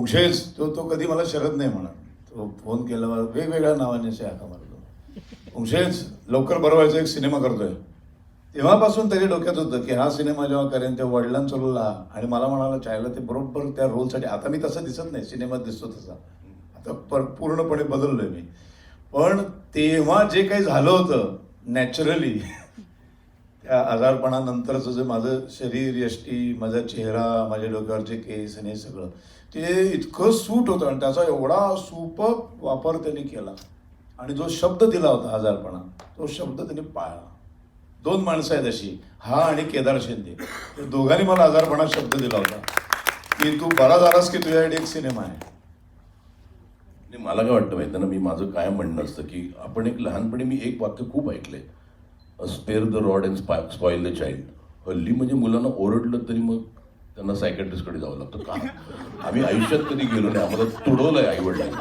पुंगशेज तो तो कधी मला शरद नाही म्हणत. तो फोन केल्यावर वेगवेगळ्या नावाने शाखा मारतो. पुंगशेज लवकर बरवायचा एक सिनेमा करतोय. तेव्हापासून तरी डोक्यात होतं की हा सिनेमा जेव्हा करेन तेव्हा वडिलांचा आणि मला म्हणाला चायला ते बरोबर त्या रोलसाठी. आता मी तसं दिसत नाही सिनेमात दिसतो तसा. आता पर पूर्णपणे बदललोय मी. पण तेव्हा जे काही झालं होतं नॅचरली त्या आजारपणानंतरचं जे माझं शरीर यष्टी माझा चेहरा माझ्या डोक्यावरचे केस आणि हे सगळं ते इतकं सूट होतं आणि त्याचा एवढा सूप वापर त्यांनी केला. आणि जो शब्द दिला होता आजारपणा तो शब्द त्यांनी पाळला. दोन माणसं आहेत अशी हा आणि केदार शिंदे. या दोघांनी मला आजारपणा शब्द दिला होता. की तू बरा झालास की तुझ्याकडे एक सिनेमा आहे? मला काय वाटतं माहिती ना मी माझं काय म्हणणं असतं की आपण एक लहानपणी मी एक वाक्य खूप ऐकलंय. Spare the rod and spoil the child हल्ली म्हणजे मुलांना ओरडलं तरी मग त्यांना सायकॅट्रिस्टकडे जावं लागतं. का? आम्ही आयुष्यात कधी गेलो नाही. आम्हाला तुडवलं आहे वडिलांनी